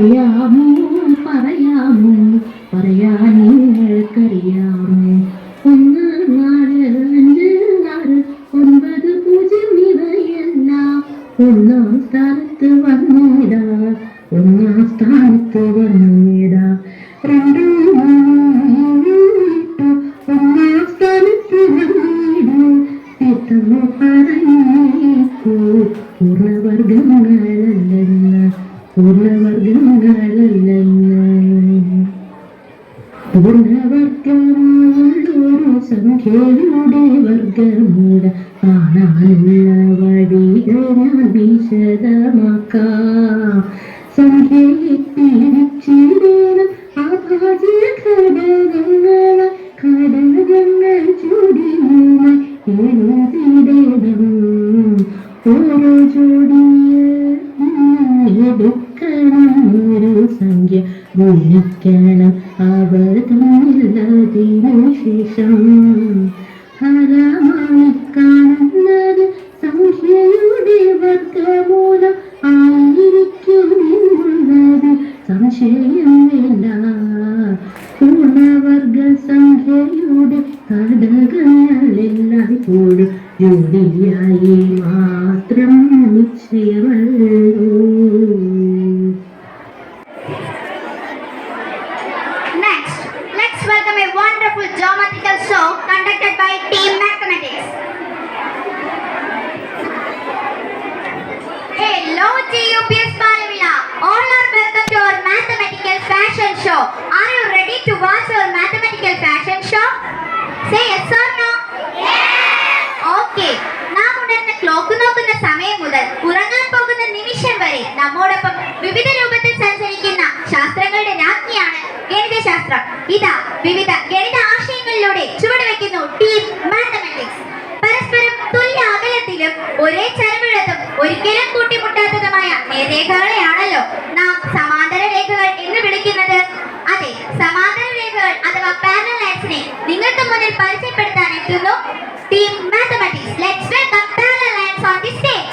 അറിയാമോ പറയാമോ പറയാൻ നിങ്ങൾക്കറിയാമോ? ഒന്ന് നാല് അഞ്ച് ആറ് ഒൻപത് പൂജ്യം ഇവയെല്ലാം ഒന്നാം സ്ഥാനത്ത് വന്നേടാ ഒന്നാം സ്ഥാനത്ത് വന്നേടാ. രണ്ടും ഒന്നാം സ്ഥാനത്ത് വന്നിടാ. പൂർണവർഗങ്ങളല്ലെന്ന് സംഖ്യയുടെ വർഗമൂല കാണാനുള്ള വഴികൾ ഞാൻ വിശദമാക്കാം സംഖ്യയെ ഓരോ ഒരു സംഖ്യ ഗുണിക്കണം തമ്മിലതിനു ശേഷം ഹരമായി കാണുന്നത് വർഗമൂലം ആയിരിക്കും എന്നുള്ളത് സംശയം വേണ്ട. പൂർണവർഗ സംഖ്യയുടെ ഘടകങ്ങളെല്ലായ്പ്പോഴും ജോഡിയായി മാത്രം നിശ്ചയമല്ലോ. Show. Are you ready to watch our mathematical fashion show? Say yes or no? Okay. നാം ഉണർന്ന് ക്ലോക്ക് നോക്കുന്ന സമയം മുതൽ ഉറങ്ങാൻ പോകുന്ന നിമിഷം വരെ നമ്മോടൊപ്പം വിവിധ രൂപത്തിൽ സഞ്ചരിക്കുന്ന ശാസ്ത്രങ്ങളുടെ രാജ്ഞിയാണ് ഗണിതശാസ്ത്രം ഇതാ വിവിധ ഗണിത ആശയങ്ങളിലൂടെ ചുവടുവെക്കുന്നു ടീം മാത്തമാറ്റിക്സ് പരസ്പരം തുല്യ അകലത്തിലും ഒരേ ചരമിടത്തും ഒരിക്കലും കൂട്ടിമുട്ടാത്തതുമായ നേർരേഖകളെയാണല്ലോ നാം സമാന്തര രേഖകൾ എന്ന് വിളിക്കുന്നത് അഥവാ പാരലൽ ലൈൻസിനെ നിങ്ങൾക്ക് മുന്നിൽ പരിചയപ്പെടുത്താൻ എത്തുന്നു team mathematics let's welcome parallel lines on the stage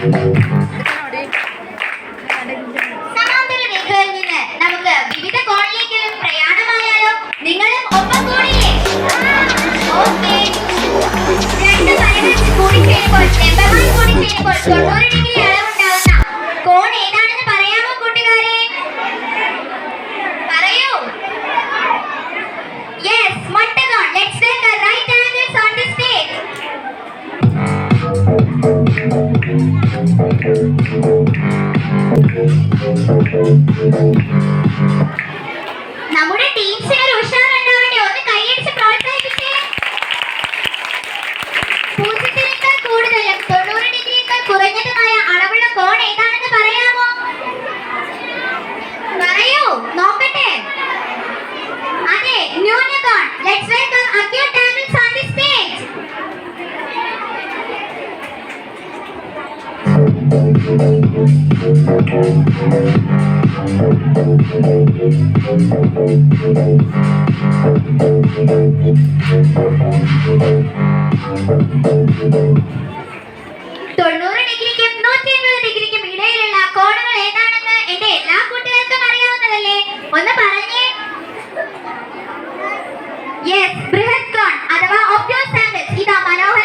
സമാന്തര നമ്മുടെ ടീംസിന് ഒരു തൊണ്ണൂറ് ഡിഗ്രിക്കും നൂറ്റി എൺപത് ഡിഗ്രിക്കും ഇടയിലുള്ള കോണുകൾ ഏതാണെന്ന് എന്റെ എല്ലാ അറിയാവുന്നതല്ലേ? ഒന്ന് പറഞ്ഞേ. യെസ് ബൃഹത് കോൺ അഥവാ ഒപ്റ്റോസ് ആംഗിൾസ് ഇതാ മനോഹരമായ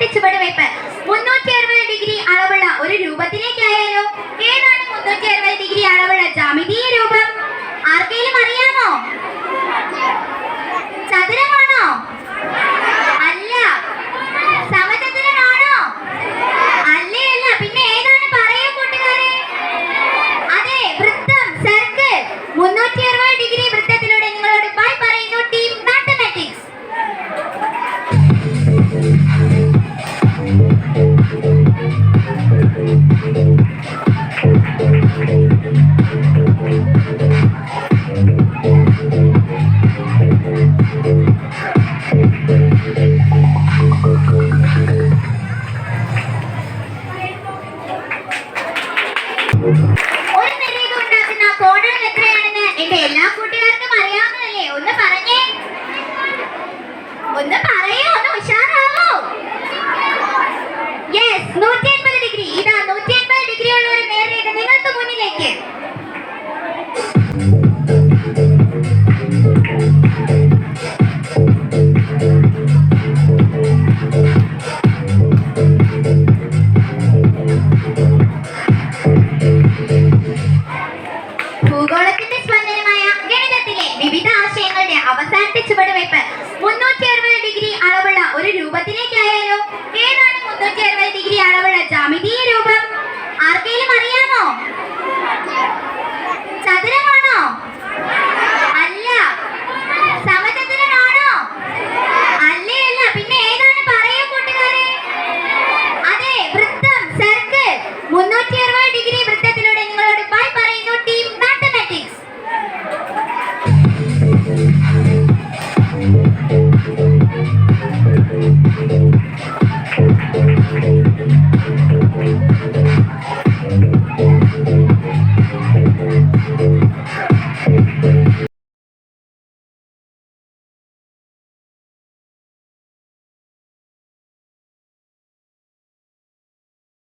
தட்டி சுவடு வைப்பேன்